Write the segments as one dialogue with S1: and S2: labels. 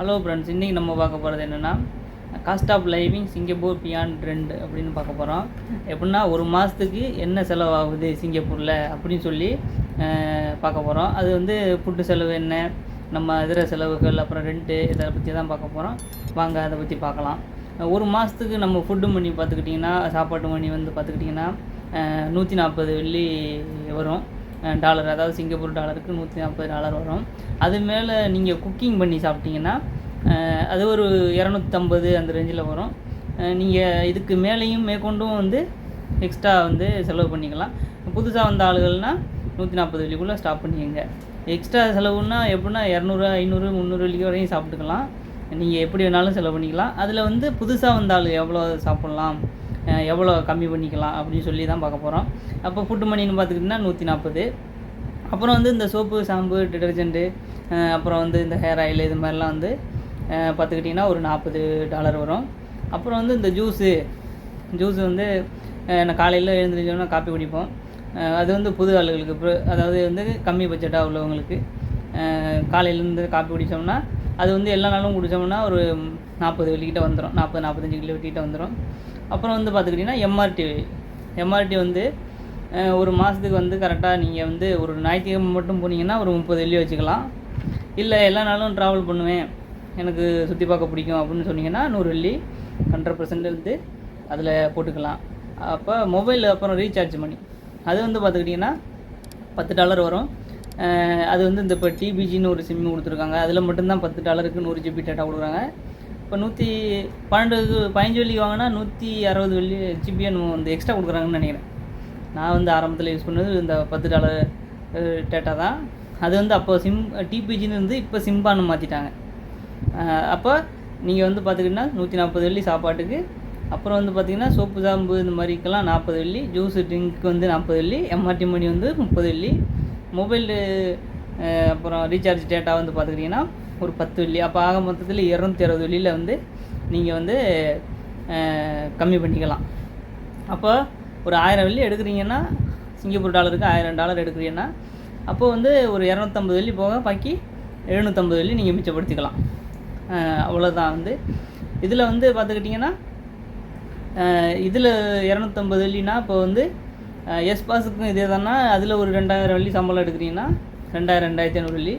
S1: Hello friends இன்றைக்கி நம்ம பார்க்க போகிறது என்னென்னா cost of living Singapore beyond trend அப்படின்னு பார்க்க போகிறோம் எப்படின்னா ஒரு மாதத்துக்கு என்ன செலவாகுது சிங்கப்பூரில் அப்படின்னு சொல்லி பார்க்க போகிறோம் அது வந்து ஃபுட்டு செலவு என்ன நம்ம இதர செலவுகள் அப்புறம் ரெண்ட்டு இதை பற்றி தான் பார்க்க போகிறோம் வாங்க அதை பற்றி பார்க்கலாம். ஒரு மாதத்துக்கு நம்ம ஃபுட்டு மணி பார்த்துக்கிட்டிங்கன்னா சாப்பாட்டு மணி வந்து பார்த்துக்கிட்டிங்கன்னா நூற்றி நாற்பது வெள்ளி வரும். டாலர் அதாவது சிங்கப்பூர் டாலருக்கு நூற்றி நாற்பது டாலர் வரும். அது மேலே நீங்கள் குக்கிங் பண்ணி சாப்பிட்டீங்கன்னா அது ஒரு இரநூத்தம்பது அந்த ரேஞ்சில் வரும். நீங்கள் இதுக்கு மேலேயும் மேற்கொண்டும் வந்து எக்ஸ்ட்ரா வந்து செலவு பண்ணிக்கலாம். புதுசாக வந்த ஆளுகள்னால் நூற்றி நாற்பது வெள்ளிக்குள்ளே ஸ்டாப் பண்ணிக்கங்க. எக்ஸ்ட்ரா செலவுன்னா எப்படின்னா இரநூறு ஐநூறு முந்நூறு வெள்ளிக்கு வரையும் சாப்பிட்டுக்கலாம். நீங்கள் எப்படி வேணாலும் செலவு பண்ணிக்கலாம். அதில் வந்து புதுசாக வந்த ஆள் எவ்வளோ சாப்பிட்லாம்? எவ்வளோ கம்மி பண்ணிக்கலாம் அப்படின்னு சொல்லி தான் பார்க்க போகிறோம் அப்போ ஃபுட்டு மணின்னு பார்த்துக்கிட்டிங்கன்னா நூற்றி நாற்பது அப்புறம் வந்து இந்த சோப்பு ஷாம்பு டிடர்ஜென்ட்டு அப்புறம் வந்து இந்த ஹேர் ஆயில் இது மாதிரிலாம் வந்து பார்த்துக்கிட்டிங்கன்னா ஒரு நாற்பது டாலர் வரும். அப்புறம் வந்து இந்த ஜூஸு ஜூஸ் வந்து நான் காலையில் எழுந்திரிச்சோன்னா காப்பி குடிப்போம். அது வந்து புது ஆளுகளுக்கு அதாவது வந்து கம்மி பட்ஜெட்டாக உள்ளவங்களுக்கு காலையிலேருந்து காப்பி குடித்தோம்னா அது வந்து எல்லா நாளும் குடித்தோம்னா ஒரு நாற்பது வெள்ளிக்கிட்ட வந்துடும் நாற்பது நாற்பத்தஞ்சு கிலோ வெட்டிக்கிட்ட வந்துடும் அப்புறம் வந்து பார்த்துக்கிட்டிங்கன்னா எம்ஆர்டி எம்ஆர்டி வந்து ஒரு மாதத்துக்கு வந்து கரெக்டாக நீங்கள் வந்து ஒரு ஞாயிற்றுக்கிழமை மட்டும் போனீங்கன்னா ஒரு முப்பது வெள்ளி வச்சுக்கலாம். இல்லை எல்லா நாளும் ட்ராவல் பண்ணுவேன். எனக்கு சுற்றி பார்க்க பிடிக்கும் அப்படின்னு சொன்னீங்கன்னா நூறு வெள்ளி ஹண்ட்ரட் பர்சன்ட் வந்து அதில் போட்டுக்கலாம். அப்போ மொபைல் அப்புறம் ரீசார்ஜ் பண்ணி அது வந்து பார்த்துக்கிட்டிங்கன்னா பத்து டாலர் வரும். அது வந்து இந்த இப்போ டிபிஜின்னு ஒரு சிம் கொடுத்துருக்காங்க. அதில் மட்டும்தான் பத்து டாலருக்கு நூறு ஜிபி டேட்டா கொடுக்குறாங்க. இப்போ நூற்றி பன்னெண்டு பதினஞ்சு வெள்ளிக்கு வாங்கினா நூற்றி அறுபது வெள்ளி ஜிபின்னு வந்து எக்ஸ்ட்ரா கொடுக்குறாங்கன்னு நினைக்கிறேன். நான் வந்து ஆரம்பத்தில் யூஸ் பண்ணது இந்த பத்து டாலர் டேட்டா தான். அது வந்து அப்போ சிம் டிபிஜின்னு இருந்து இப்போ சிம்பான்னு மாற்றிட்டாங்க அப்போ நீங்கள் வந்து பார்த்துக்கிட்டிங்கன்னா நூற்றி நாற்பது வெள்ளி சாப்பாட்டுக்கு அப்புறம் வந்து பார்த்திங்கன்னா சோப்பு சாம்பு இந்த மாதிரிக்கெல்லாம் நாற்பது வெள்ளி ஜூஸ் ட்ரிங்க்கு வந்து நாற்பது வெள்ளி எம்ஆர்டி மணி வந்து முப்பது வெள்ளி மொபைலு அப்புறம் ரீசார்ஜ் டேட்டா வந்து பார்த்துக்கிட்டிங்கன்னா ஒரு பத்து வெள்ளி. அப்போ ஆக மொத்தத்தில் இரநூத்தி அறுபது வெள்ளியில் வந்து நீங்கள் வந்து கம்மி பண்ணிக்கலாம். அப்போ ஒரு ஆயிரம் வெள்ளி எடுக்கிறீங்கன்னா சிங்கப்பூர் டாலருக்கு ஆயிரம் டாலர் எடுக்கிறீங்கன்னா அப்போது வந்து ஒரு இரநூத்தம்பது வெள்ளி போக பாக்கி எழுநூற்றம்பது வெள்ளி நீங்கள் மிச்சப்படுத்திக்கலாம். அவ்வளோதான் வந்து. இதில் வந்து பார்த்துக்கிட்டிங்கன்னா இதில் இரநூத்தம்பது வெள்ளினா இப்போ வந்து எஸ் பாஸுக்கும் இதே தானா அதில் ஒரு ரெண்டாயிரம் வெள்ளி சம்பளம் எடுக்கிறீங்கன்னா ரெண்டாயிரம் ரெண்டாயிரத்தி ஐநூறு வெள்ளி.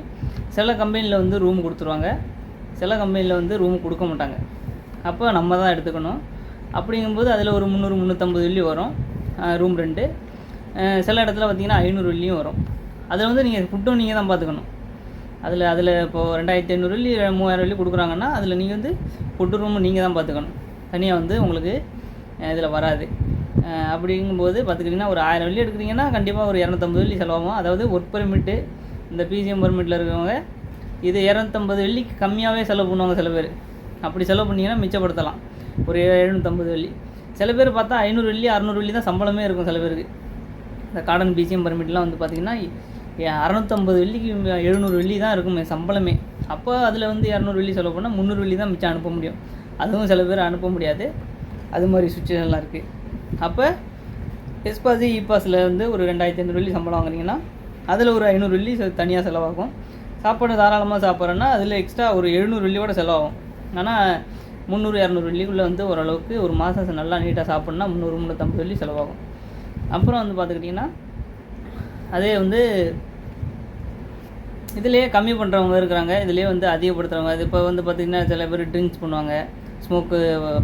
S1: சில கம்பெனியில் வந்து ரூம் கொடுத்துருவாங்க. சில கம்பெனியில் வந்து ரூம் கொடுக்க மாட்டாங்க. அப்போ நம்ம தான் எடுத்துக்கணும். அப்படிங்கும்போது அதில் ஒரு முந்நூறு முந்நூற்றம்பது வெள்ளி வரும். ரூம் ரெண்டு. சில இடத்துல பார்த்தீங்கன்னா ஐநூறு வெள்ளியும் வரும். அதில் வந்து நீங்கள் ஃபுட்டும் நீங்கள் தான் பார்த்துக்கணும் அதில் அதில் இப்போது ரெண்டாயிரத்தி ஐநூறு வெள்ளி மூவாயிரம் வெள்ளி கொடுக்குறாங்கன்னா அதில் நீங்கள் வந்து ஃபுட்டு ரூமும் நீங்கள் தான் பார்த்துக்கணும் தனியாக வந்து உங்களுக்கு இதில் வராது. அப்படிங்கும்போது பார்த்துக்கிட்டிங்கன்னா ஒரு ஆயிரம் வெள்ளி எடுக்கிறீங்கன்னா கண்டிப்பாக ஒரு இரநூத்தம்பது வெள்ளி செலவாகும். அதாவது ஒர்க் பெர்மிட்டு இந்த பிஜிஎம் பர்மிட்டில் இருக்கிறவங்க இது இரநூத்தம்பது வெள்ளிக்கு கம்மியாகவே செலவு பண்ணுவாங்க சில பேர். அப்படி செலவு பண்ணிங்கன்னா மிச்சப்படுத்தலாம். ஒரு எழுநூற்றம்பது வெள்ளி. சில பேர் பார்த்தா ஐநூறு வெள்ளி அறநூறு வெள்ளி தான் சம்பளமே இருக்கும் சில பேருக்கு. இந்த கார்டன் பிசிஎம் பர்மிட்லாம் வந்து பார்த்திங்கன்னா அறநூற்றம்பது வெள்ளிக்கு எழுநூறு வெள்ளி தான் இருக்குமே சம்பளமே. அப்போ அதில் வந்து இரநூறு வெள்ளி செலவு பண்ணால் முந்நூறு வெள்ளி தான் மிச்சம் அனுப்ப முடியும். அதுவும் சில பேர் அனுப்ப முடியாது. அது மாதிரி சுச்சுவேஷன்லாம் இருக்குது அப்போ எஸ்பாசி இபாஸில் வந்து ஒரு ரெண்டாயிரத்தி ஐநூறு வெள்ளி சம்பளம் வாங்குறீங்கன்னா அதில் ஒரு ஐநூறு வெள்ளி தனியாக செலவாகும். சாப்பாடு தாராளமாக சாப்பிட்றேன்னா அதில் எக்ஸ்ட்ரா ஒரு எழுநூறு வெள்ளியோட செலவாகும். ஆனால் முந்நூறு இரநூறு வெள்ளிக்குள்ளே வந்து ஓரளவுக்கு ஒரு மாதம் நல்லா நீட்டாக சாப்பிட்னா முந்நூறு முந்நூற்றம்பது வெள்ளி செலவாகும். அப்புறம் வந்து பார்த்துக்கிட்டிங்கன்னா அதே வந்து இதுலேயே கம்மி பண்ணுறவங்க இருக்கிறாங்க. இதுலேயே வந்து அதிகப்படுத்துகிறவங்க அது இப்போ வந்து பார்த்திங்கன்னா சில பேர் ட்ரிங்க்ஸ் பண்ணுவாங்க. ஸ்மோக்கு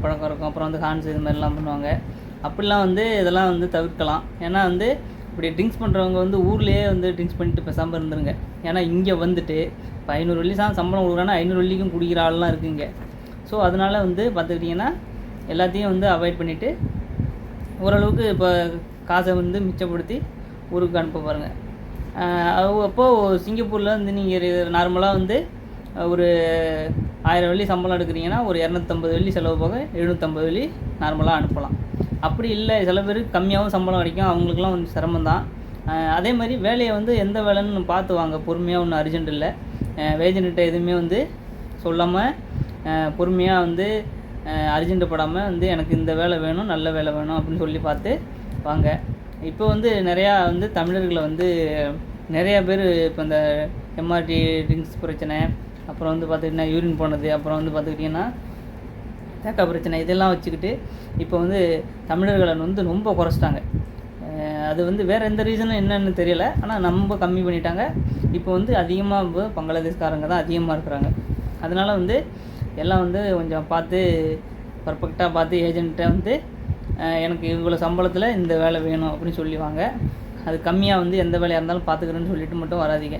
S1: பழக்கம் இருக்கும். அப்புறம் வந்து ஹான்ஸ் இது மாதிரிலாம் பண்ணுவாங்க. அப்படிலாம் வந்து இதெல்லாம் வந்து தவிர்க்கலாம். ஏன்னா வந்து இப்படி ட்ரிங்க்ஸ் பண்ணுறவங்க வந்து ஊர்லேயே வந்து ட்ரிங்க்ஸ் பண்ணிட்டு பேசாமல் இருந்துருங்க. ஏன்னா இங்கே வந்துட்டு இப்போ ஐநூறு வெள்ளி தான் சம்பளம் கொடுக்குறாங்கன்னா ஐநூறு வெள்ளிக்கும் குடிக்கிற ஆள்லாம் இருக்குங்க. ஸோ அதனால் வந்து பார்த்துக்கிட்டிங்கன்னா எல்லாத்தையும் வந்து அவாய்ட் பண்ணிவிட்டு ஓரளவுக்கு இப்போ காசை வந்து மிச்சப்படுத்தி ஊருக்கு அனுப்ப பாருங்கள் அப்போது சிங்கப்பூரில் வந்து நீங்கள் நார்மலாக வந்து ஒரு ஆயிரம் வெள்ளி சம்பளம் எடுக்கிறீங்கன்னா ஒரு இரநூத்தம்பது வெள்ளி செலவு போக எழுநூற்றம்பது வெள்ளி நார்மலாக அனுப்பலாம். அப்படி இல்லை. சில பேருக்கு கம்மியாகவும் சம்பளம் கிடைக்கும் அவங்களுக்குலாம் வந்து சிரமம் தான் அதே மாதிரி வேலையை வந்து எந்த வேலைன்னு பார்த்து வாங்க. பொறுமையாக ஒன்றும் அர்ஜென்ட் இல்லை. வேஜன்கிட்ட எதுவுமே வந்து சொல்லாமல் பொறுமையாக வந்து அர்ஜென்ட் படாமல் வந்து எனக்கு இந்த வேலை வேணும் நல்ல வேலை வேணும் அப்படின்னு சொல்லி பார்த்து வாங்க. இப்போ வந்து நிறையா வந்து தமிழர்களை வந்து நிறையா பேர் இப்போ இந்த எம்ஆர்டி ட்ரிங்க்ஸ் பிரச்சனை அப்புறம் வந்து பார்த்துக்கிட்டிங்கன்னா யூரின் போனது அப்புறம் வந்து பார்த்துக்கிட்டிங்கன்னா தேக்கா பிரச்சனை. இதெல்லாம் வச்சுக்கிட்டு இப்போ வந்து தமிழர்களை வந்து ரொம்ப குறைச்சிட்டாங்க. அது வந்து வேறு எந்த ரீசனும் என்னன்னு தெரியல. ஆனால் ரொம்ப கம்மி பண்ணிட்டாங்க. இப்போ வந்து அதிகமாக இப்போ பங்களாதேஷ்காரங்க தான் அதிகமாக இருக்கிறாங்க. அதனால வந்து எல்லாம் வந்து கொஞ்சம் பார்த்து பர்ஃபெக்டாக பார்த்து ஏஜென்ட்டை வந்து எனக்கு இவ்வளோ சம்பளத்தில் இந்த வேலை வேணும் அப்படின்னு சொல்லிவாங்க. அது கம்மியாக வந்து எந்த வேலையாக இருந்தாலும் பார்த்துக்கிறேன்னு சொல்லிட்டு மட்டும் வராதீங்க.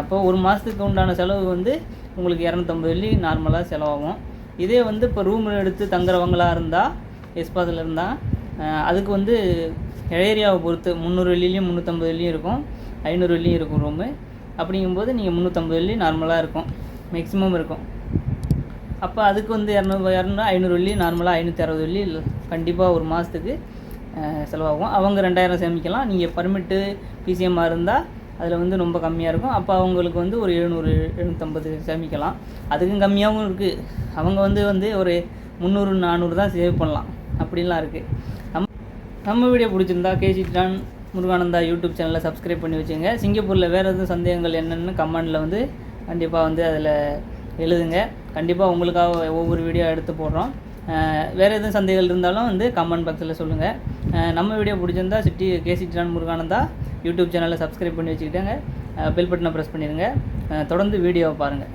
S1: அப்போது ஒரு மாதத்துக்கு உண்டான செலவு வந்து உங்களுக்கு இரநூத்தம்பது வெள்ளி நார்மலாக செலவாகும். இதே வந்து இப்போ ரூம் எடுத்து தங்குறவங்களாக இருந்தால் எஸ்பாஸில் இருந்தால் அதுக்கு வந்து ஏரியாவை பொறுத்து முந்நூறு வெள்ளிலையும் முந்நூற்றம்பது வெள்ளியும் இருக்கும் ஐநூறு வெள்ளியும் இருக்கும் ரூமு அப்படிங்கும்போது நீங்கள் முந்நூற்றம்பது வெள்ளி நார்மலாக இருக்கும் மேக்ஸிமம் இருக்கும். அப்போ அதுக்கு வந்து இரநூறு இரநூறு ஐநூறு வெள்ளி நார்மலாக ஐநூற்றி அறுபது வெள்ளி கண்டிப்பாக ஒரு மாதத்துக்கு செலவாகும். அவங்க ரெண்டாயிரம் சேமிக்கலாம். நீங்கள் பர்மிட்டு பிசிஎம்மாக இருந்தால் அதில் வந்து ரொம்ப கம்மியாக இருக்கும். அப்போ அவங்களுக்கு வந்து ஒரு எழுநூறு எழுநூற்றம்பது சேமிக்கலாம். அதுக்கும் கம்மியாகவும் இருக்குது அவங்க வந்து வந்து ஒரு முந்நூறு நானூறு தான் சேவ் பண்ணலாம். அப்படின்லாம் இருக்குது நம்ம நம்ம வீடியோ பிடிச்சிருந்தா கேசி டான் முருகானந்தா யூடியூப் சேனலை சப்ஸ்கிரைப் பண்ணி வச்சுங்க. சிங்கப்பூரில் வேறு எதுவும் சந்தேகங்கள் என்னென்னு கமெண்டில் வந்து கண்டிப்பாக வந்து அதில் எழுதுங்க. கண்டிப்பாக உங்களுக்காக ஒவ்வொரு வீடியோ எடுத்து போடுறோம். வேறு எதுவும் சந்தேகங்கள் இருந்தாலும் வந்து கமெண்ட் பாக்ஸில் சொல்லுங்கள் நம்ம வீடியோ பிடிச்சிருந்தா city KC John Muruganandha YouTube சேனலில் சப்ஸ்கிரைப் பண்ணி வச்சுக்கிட்டாங்க. பெல் பட்டனை ப்ரெஸ் பண்ணிடுங்க தொடர்ந்து வீடியோவை பாருங்கள்